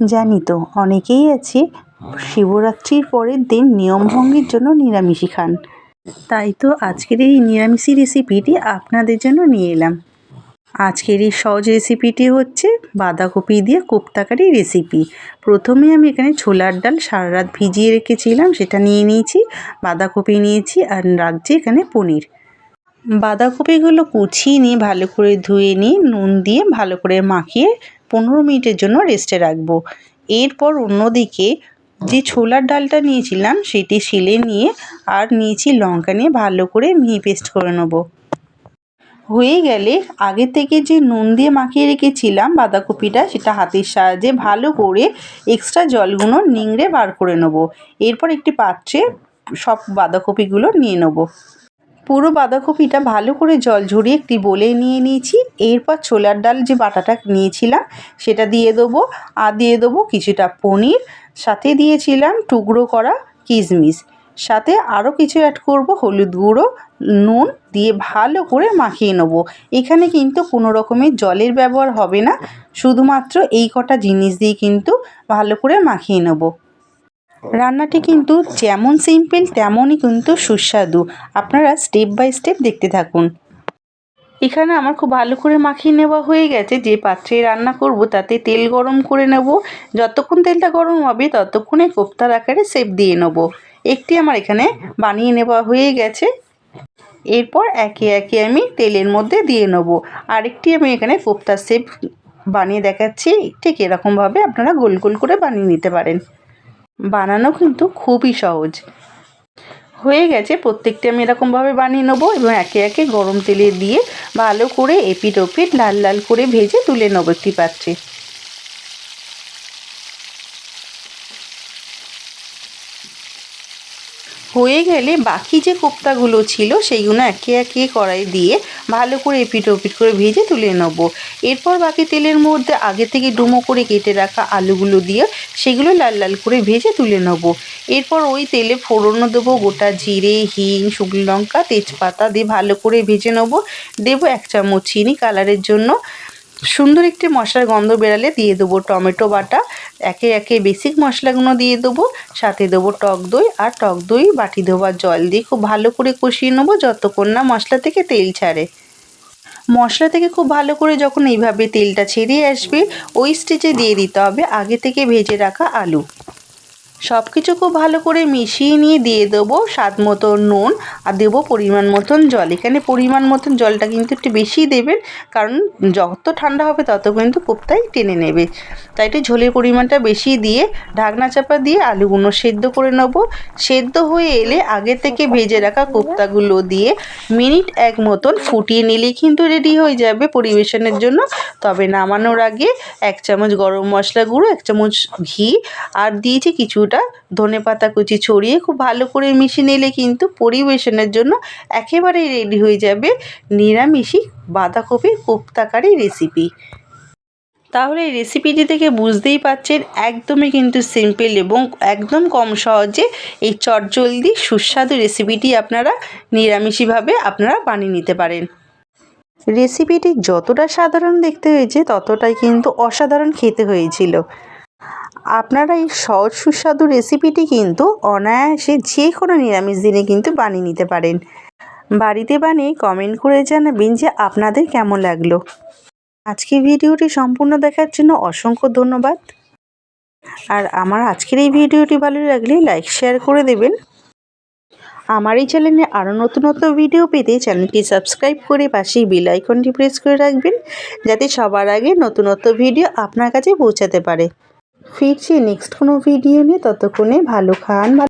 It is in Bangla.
জানি তো, অনেকেই আছে। শিবরাত্রির পরের দিন নিয়মভঙ্গের জন্য নিরামিষই খান। তাই তো আজকের এই নিরামিষি রেসিপিটি আপনাদের জন্য নিয়ে এলাম। আজকের এই সহজ রেসিপিটি হচ্ছে বাঁধাকপি দিয়ে কোপ্তাকারি রেসিপি প্রথমে আমি এখানে ছোলার ডাল সারা রাত ভিজিয়ে রেখেছিলাম, সেটা নিয়ে নিয়েছি, বাঁধাকপি নিয়েছি আর রাখছি এখানে পনির। বাঁধাকপিগুলো কুচিয়ে নিয়ে ভালো করে ধুয়ে নিয়ে নুন দিয়ে ভালো করে মাখিয়ে পনেরো মিনিটের জন্য রেস্টে রাখব। এরপর অন্যদিকে যে ছোলার ডালটা নিয়েছিলাম, সেটি শিলে নিয়ে আর নিয়েছি লঙ্কা নিয়ে ভালো করে মিহি পেস্ট করে নেব। হয়ে গেলে আগে থেকে যে নুন দিয়ে মাখিয়ে রেখেছিলাম বাঁধাকপিটা, সেটা হাতের সাহায্যে ভালো করে এক্সট্রা জলগুলো নিংড়ে বার করে নেব। এরপর একটি পাত্রে সব বাঁধাকপিগুলো নিয়ে নেব। পুরো বাঁধাকপিটা ভালো করে জল ঝরিয়ে একটি বলে নিয়ে নিয়েছি। এরপর ছোলার ডাল যে বাটাটা নিয়েছিলাম, সেটা দিয়ে দেবো। আর দিয়ে দেবো কিছুটা পনির, সাথে দিয়েছিলাম টুকরো করা কিশমিশ। সাথে আরও কিছু অ্যাড করব, হলুদ গুঁড়ো, নুন দিয়ে ভালো করে মাখিয়ে নেব। এখানে কিন্তু কোনো রকমের জলের ব্যবহার হবে না। শুধুমাত্র এই কটা জিনিস দিয়ে কিন্তু ভালো করে মাখিয়ে নেব। রান্নাটি কিন্তু যেমন সিম্পল তেমনই কিন্তু সুস্বাদু। আপনারা স্টেপ বাই স্টেপ দেখতে থাকুন। এখানে আমার খুব ভালো করে মাখিয়ে নেওয়া হয়ে গেছে। যে পাত্রে রান্না করব, তাতে তেল গরম করে নেব। যতক্ষণ তেলটা গরম হবে, ততক্ষণে কোপ্তার আকারে সেপ দিয়ে নেব। একটি আমার এখানে বানিয়ে নেওয়া হয়ে গেছে। এরপর একে একে আমি তেলের মধ্যে দিয়ে নেব। আরেকটি আমি এখানে কোপ্তার সেপ বানিয়ে দেখাচ্ছি। ঠিক এরকমভাবে আপনারা গোল গোল করে বানিয়ে নিতে পারেন। বানানো কিন্তু খুবই সহজ। হয়ে গেছে, প্রত্যেকটি আমি এরকমভাবে বানিয়ে নেব এবং একে একে গরম তেলে দিয়ে ভালো করে এপিট ওপিট লাল লাল করে ভেজে তুলে নেব একটি পাত্রে। হয়ে গেলে বাকি যে কোপ্তাগুলো ছিল সেইগুলো একে একে কড়াই দিয়ে ভালো করে এপিট ওপিট করে ভেজে তুলে নেব। এরপর বাকি তেলের মধ্যে আগে থেকে ডুমো করে কেটে রাখা আলুগুলো দিয়ে সেগুলো লাল লাল করে ভেজে তুলে নেব। এরপর ওই তেলে ফোড়নও দেবো গোটা জিরে, হিং, শুকনো লঙ্কা, তেজপাতা দিয়ে ভালো করে ভেজে নেব। দেবো এক চামচ চিনি কালারের জন্য। সুন্দর একটি মশলার গন্ধ বেরালে দিয়ে দেবো টমেটো বাটা। একে একে বেসিক মশলাগুলো দিয়ে দেবো, সাথে দেবো টক দই, আর টক দই বাটি ধোবার জল দিয়ে খুব ভালো করে কষিয়ে নেব যতক্ষণ না মশলা থেকে তেল ছাড়ে। মশলা থেকে খুব ভালো করে যখন এইভাবে তেলটা ছেড়ে আসবে, ওই স্টেজে দিয়ে দিতে হবে আগে থেকে ভেজে রাখা আলু। সব কিছু খুব ভালো করে মিশিয়ে নিয়ে দিয়ে দেবো স্বাদ মতো নুন আর দেবো পরিমাণ মতন জল। এখানে পরিমাণ মতন জলটা কিন্তু একটু বেশিই দেবেন, কারণ যত ঠান্ডা হবে তত কিন্তু কোপ্তাই টেনে নেবে। তাই একটু ঝোলের পরিমাণটা বেশি দিয়ে ঢাকনা চাপা দিয়ে আলুগুলো সেদ্ধ করে নেব। সেদ্ধ হয়ে এলে আগে থেকে ভেজে রাখা কোপ্তাগুলো দিয়ে মিনিট এক মতন ফুটিয়ে নিলেই কিন্তু রেডি হয়ে যাবে পরিবেশনের জন্য। তবে নামানোর আগে এক চামচ গরম মশলা গুঁড়ো, এক চামচ ঘি, আর দিয়েছি কিছুটা ধনে পাতা কুচি ছড়িয়ে খুব ভালো করে মিশিয়ে নিলে কিন্তু পরিবেশনের জন্য একেবারেই রেডি হয়ে যাবে নিরামিষি বাঁধাকপির কোপ্তাকারি রেসিপি তাহলে এই রেসিপিটি থেকে বুঝতেই পাচ্ছেন একদমই কিন্তু সিম্পল এবং একদম কম সহজে এই চটজলদি সুস্বাদু রেসিপিটি আপনারা নিরামিষিভাবে আপনারা বানিয়ে নিতে পারেন। রেসিপিটি যতটা সাধারণ দেখতে হয়েছে ততটাই কিন্তু অসাধারণ খেতে হয়েছিল। আপনারা এই সহজ সুস্বাদু রেসিপিটি কিন্তু অনায়াসে যে কোনো নিরামিষ দিনে কিন্তু বানিয়ে নিতে পারেন। বাড়িতে বানিয়ে কমেন্ট করে জানাবেন যে আপনাদের কেমন লাগল। আজকে ভিডিওটি সম্পূর্ণ দেখার জন্য অসংখ্য ধন্যবাদ। আর আমার আজকের এই ভিডিওটি ভালো লাগলে লাইক শেয়ার করে দেবেন। আমার এই চ্যানেলে আরও নতুন নতুন ভিডিও পেতে চ্যানেলটি সাবস্ক্রাইব করে পাশেই বেল আইকনটি প্রেস করে রাখবেন, যাতে সবার আগে নতুনত্ব ভিডিও আপনার কাছে পৌঁছাতে পারে। ফিরছি নেক্সট কোনো ভিডিও নিয়ে ততক্ষণে ভালো খান